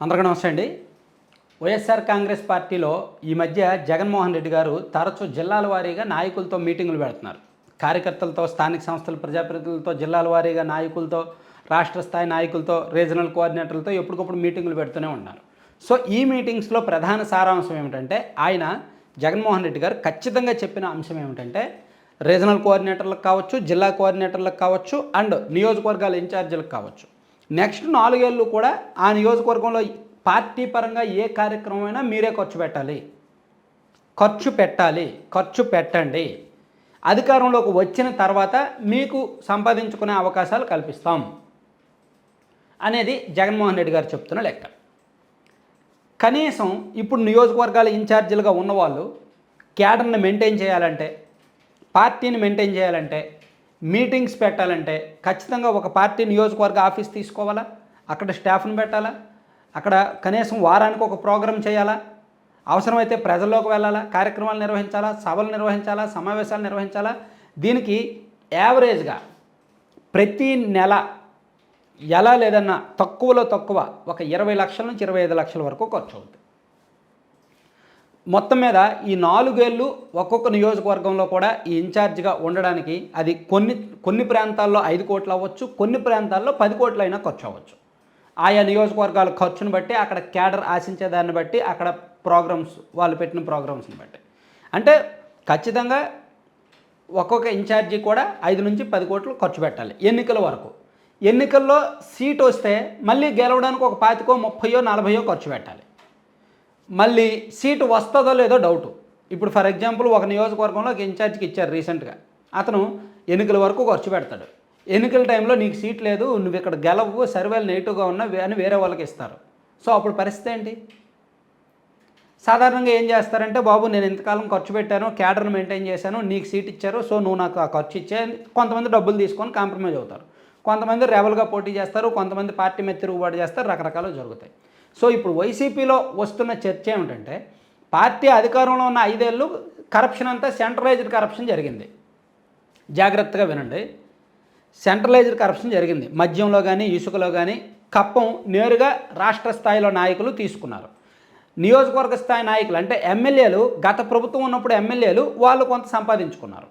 అందరికీ నమస్తే అండి. వైఎస్ఆర్ కాంగ్రెస్ పార్టీలో ఈ మధ్య జగన్మోహన్ రెడ్డి గారు తరచూ జిల్లాల వారీగా నాయకులతో మీటింగులు పెడుతున్నారు. కార్యకర్తలతో స్థానిక సంస్థల ప్రజాప్రతినిధులతో జిల్లాల వారీగా నాయకులతో రాష్ట్ర స్థాయి నాయకులతో రీజనల్ కోఆర్డినేటర్లతో ఎప్పటికప్పుడు మీటింగులు పెడుతూనే ఉన్నారు. సో ఈ మీటింగ్స్లో ప్రధాన సారాంశం ఏమిటంటే ఆయన జగన్మోహన్ రెడ్డి గారు ఖచ్చితంగా చెప్పిన అంశం ఏమిటంటే రీజనల్ కోఆర్డినేటర్లకు కావచ్చు జిల్లా కోఆర్డినేటర్లకు కావచ్చు అండ్ నియోజకవర్గాల ఇన్ఛార్జీలకు కావచ్చు. నెక్స్ట్ నాలుగేళ్ళు కూడా ఆ నియోజకవర్గంలో పార్టీ పరంగా ఏ కార్యక్రమం అయినా మీరే ఖర్చు పెట్టాలి. ఖర్చు పెట్టాలి. ఖర్చు పెట్టండి. అధికారంలోకి వచ్చిన తర్వాత మీకు సంపాదించుకునే అవకాశాలు కల్పిస్తాం. అనేది జగన్మోహన్ రెడ్డి గారు చెప్తున్న లెక్క. కనీసం ఇప్పుడు నియోజకవర్గాల ఇన్ఛార్జీలుగా ఉన్నవాళ్ళు క్యాడర్ని మెయింటైన్ చేయాలంటే పార్టీని మెయింటైన్ చేయాలంటే మీటింగ్స్ పెట్టాలంటే ఖచ్చితంగా ఒక పార్టీ నియోజకవర్గ ఆఫీస్ తీసుకోవాలా? అక్కడ స్టాఫ్ని పెట్టాలా? అక్కడ కనీసం వారానికి ఒక ప్రోగ్రాం చేయాలా? అవసరమైతే ప్రజల్లోకి వెళ్ళాలా? కార్యక్రమాలు నిర్వహించాలా? సభలు నిర్వహించాలా? సమావేశాలు నిర్వహించాలా? దీనికి యావరేజ్గా ప్రతి నెల ఎలా లేదన్నా తక్కువలో తక్కువ ఒక ఇరవై లక్షల నుంచి ఇరవై ఐదు లక్షల వరకు ఖర్చు అవుతుంది మొత్తం మీద ఈ నాలుగేళ్ళు ఒక్కొక్క నియోజకవర్గంలో కూడా ఈ ఇన్ఛార్జిగా ఉండడానికి అది కొన్ని కొన్ని ప్రాంతాల్లో ఐదు కోట్లు అవ్వచ్చు కొన్ని ప్రాంతాల్లో పది కోట్లు అయినా ఖర్చు అవ్వచ్చు ఆయా నియోజకవర్గాల ఖర్చును బట్టి అక్కడ క్యాడర్ ఆశించే దాన్ని బట్టి అక్కడ ప్రోగ్రామ్స్ వాళ్ళు పెట్టిన ప్రోగ్రామ్స్ని బట్టి. అంటే ఖచ్చితంగా ఒక్కొక్క ఇన్ఛార్జి కూడా ఐదు నుంచి పది కోట్లు ఖర్చు పెట్టాలి ఎన్నికల వరకు. ఎన్నికల్లో సీట్ వస్తే మళ్ళీ గెలవడానికి ఒక పాతికో ముప్పయో నలభయో ఖర్చు పెట్టాలి. మళ్ళీ సీటు వస్తుందో లేదో డౌటు ఇప్పుడు ఫర్ ఎగ్జాంపుల్ ఒక నియోజకవర్గంలో ఒక ఇన్ఛార్జ్కి ఇచ్చారు రీసెంట్గా అతను ఎన్నికల వరకు ఖర్చు పెడతాడు. ఎన్నికల టైంలో నీకు సీట్ లేదు నువ్వు ఇక్కడ గెలవు సర్వేలు నెగిటివ్గా ఉన్నా అని వేరే వాళ్ళకి ఇస్తారు. సో అప్పుడు పరిస్థితి ఏంటి? సాధారణంగా ఏం చేస్తారంటే బాబు నేను ఇంతకాలం ఖర్చు పెట్టాను క్యాడర్ను మెయింటైన్ చేశాను నీకు సీట్ ఇచ్చారు సో నువ్వు నాకు ఆ ఖర్చు ఇచ్చే కొంతమంది డబ్బులు తీసుకొని కాంప్రమైజ్ అవుతారు. కొంతమంది రెబల్గా పోటీ చేస్తారు కొంతమంది పార్టీ మీద తిరుగుబాటు చేస్తారు రకరకాలు జరుగుతాయి. సో ఇప్పుడు వైసీపీలో వస్తున్న చర్చ ఏమిటంటే పార్టీ అధికారంలో ఉన్న ఐదేళ్ళు కరప్షన్ అంతా సెంట్రలైజ్డ్ కరప్షన్ జరిగింది. జాగ్రత్తగా వినండి. సెంట్రలైజ్డ్ కరప్షన్ జరిగింది. మద్యంలో కానీ ఇసుకలో కానీ కప్పం నేరుగా రాష్ట్ర స్థాయిలో నాయకులు తీసుకున్నారు. నియోజకవర్గ స్థాయి నాయకులు అంటే ఎమ్మెల్యేలు గత ప్రభుత్వం ఉన్నప్పుడు ఎమ్మెల్యేలు వాళ్ళు కొంత సంపాదించుకున్నారు.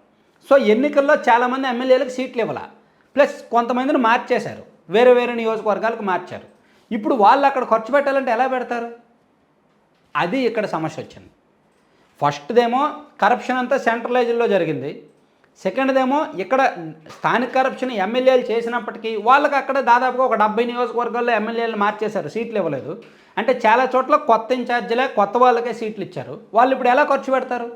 సో ఎన్నికల్లో చాలామంది ఎమ్మెల్యేలకు సీట్లు ఇవ్వాల. ప్లస్ కొంతమందిని మార్చేశారు. వేరే వేరే నియోజకవర్గాలకు మార్చారు. ఇప్పుడు వాళ్ళు అక్కడ ఖర్చు పెట్టాలంటే ఎలా పెడతారు? అది ఇక్కడ సమస్య వచ్చింది. ఫస్ట్దేమో కరప్షన్ అంతా సెంట్రలైజ్లో జరిగింది. సెకండ్దేమో ఇక్కడ స్థానిక కరప్షన్ ఎమ్మెల్యేలు చేసినప్పటికీ వాళ్ళకి అక్కడ దాదాపుగా ఒక డెబ్బై నియోజకవర్గాల్లో ఎమ్మెల్యేలు మార్చేశారు సీట్లు ఇవ్వలేదు. అంటే చాలా చోట్ల కొత్త ఇన్ఛార్జీలే కొత్త వాళ్ళకే సీట్లు ఇచ్చారు. వాళ్ళు ఇప్పుడు ఎలా ఖర్చు పెడతారు?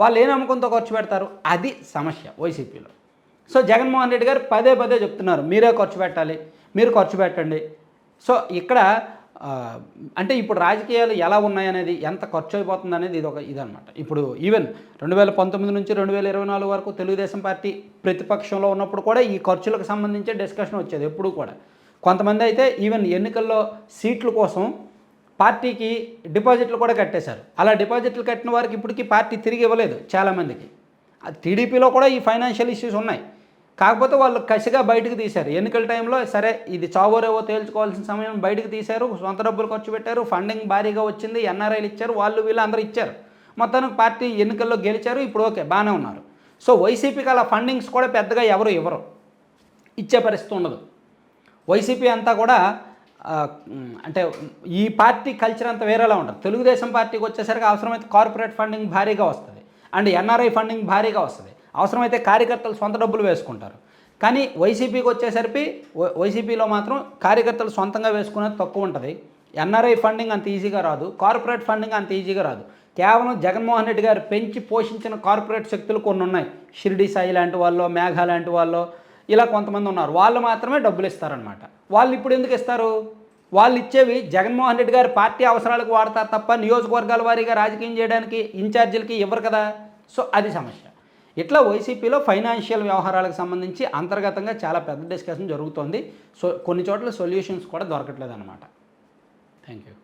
వాళ్ళు ఏ నమ్మకంతో ఖర్చు పెడతారు? అది సమస్య వైసీపీలో సో జగన్మోహన్ రెడ్డి గారు పదే పదే చెప్తున్నారు మీరే ఖర్చు పెట్టాలి మీరు ఖర్చు పెట్టండి. సో ఇక్కడ అంటే ఇప్పుడు రాజకీయాలు ఎలా ఉన్నాయనేది ఎంత ఖర్చు అయిపోతుంది అనేది ఇది ఒక ఇదనమాట ఇప్పుడు ఈవెన్ రెండు వేల పంతొమ్మిది నుంచి రెండు వేల ఇరవై నాలుగు వరకు తెలుగుదేశం పార్టీ ప్రతిపక్షంలో ఉన్నప్పుడు కూడా ఈ ఖర్చులకు సంబంధించి డిస్కషన్ వచ్చేది ఎప్పుడు కూడా. కొంతమంది అయితే ఈవెన్ ఎన్నికల్లో సీట్ల కోసం పార్టీకి డిపాజిట్లు కూడా కట్టేశారు. అలా డిపాజిట్లు కట్టిన వారికి ఇప్పటికీ పార్టీ తిరిగి ఇవ్వలేదు చాలామందికి. టీడీపీలో కూడా ఈ ఫైనాన్షియల్ ఇష్యూస్ ఉన్నాయి. కాకపోతే వాళ్ళు కసిగా బయటకు తీశారు. ఎన్నికల టైంలో సరే ఇది చావోరేవో తేల్చుకోవాల్సిన సమయం బయటకు తీశారు. సొంత డబ్బులు ఖర్చు పెట్టారు. ఫండింగ్ భారీగా వచ్చింది. ఎన్ఆర్ఐలు ఇచ్చారు. వాళ్ళు వీళ్ళు అందరూ ఇచ్చారు. మొత్తానికి పార్టీ ఎన్నికల్లో గెలిచారు. ఇప్పుడు ఓకే బాగానే ఉన్నారు. సో వైసీపీకి అలా ఫండింగ్స్ కూడా పెద్దగా ఎవరు ఇవ్వరు. ఇచ్చే పరిస్థితి ఉండదు. వైసీపీ అంతా కూడా అంటే ఈ పార్టీ కల్చర్ అంతా వేరేలా ఉంటుంది. తెలుగుదేశం పార్టీకి వచ్చేసరికి అవసరమైతే కార్పొరేట్ ఫండింగ్ భారీగా వస్తుంది. అండ్ ఎన్ఆర్ఐ ఫండింగ్ భారీగా వస్తుంది. అవసరమైతే కార్యకర్తలు సొంత డబ్బులు వేసుకుంటారు. కానీ వైసీపీకి వచ్చేసరికి వై- వైసీపీలో మాత్రం కార్యకర్తలు సొంతంగా వేసుకునేది తక్కువ ఉంటుంది. ఎన్ఆర్ఐ ఫండింగ్ అంత ఈజీగా రాదు. కార్పొరేట్ ఫండింగ్ అంత ఈజీగా రాదు. కేవలం జగన్మోహన్ రెడ్డి గారు పెంచి పోషించిన కార్పొరేట్ శక్తులు కొన్ని ఉన్నాయి. షిరిడి సాయి లాంటి వాళ్ళు మేఘా లాంటి వాళ్ళు ఇలా కొంతమంది ఉన్నారు. వాళ్ళు మాత్రమే డబ్బులు ఇస్తారనమాట వాళ్ళు ఇప్పుడు ఎందుకు ఇస్తారు? వాళ్ళు ఇచ్చేవి జగన్మోహన్ రెడ్డి గారి పార్టీ అవసరాలకు వాడతారు తప్ప నియోజకవర్గాల వారీగా రాజకీయం చేయడానికి ఇన్ఛార్జీలకి ఇవ్వరు కదా? సో అది సమస్య. ఇట్లా వైసీపీలో ఫైనాన్షియల్ వ్యవహారాలకు సంబంధించి అంతర్గతంగా చాలా పెద్ద డిస్కషన్ జరుగుతోంది. సో కొన్ని చోట్ల సొల్యూషన్స్ కూడా దొరకట్లేదు అనమాట థ్యాంక్ యూ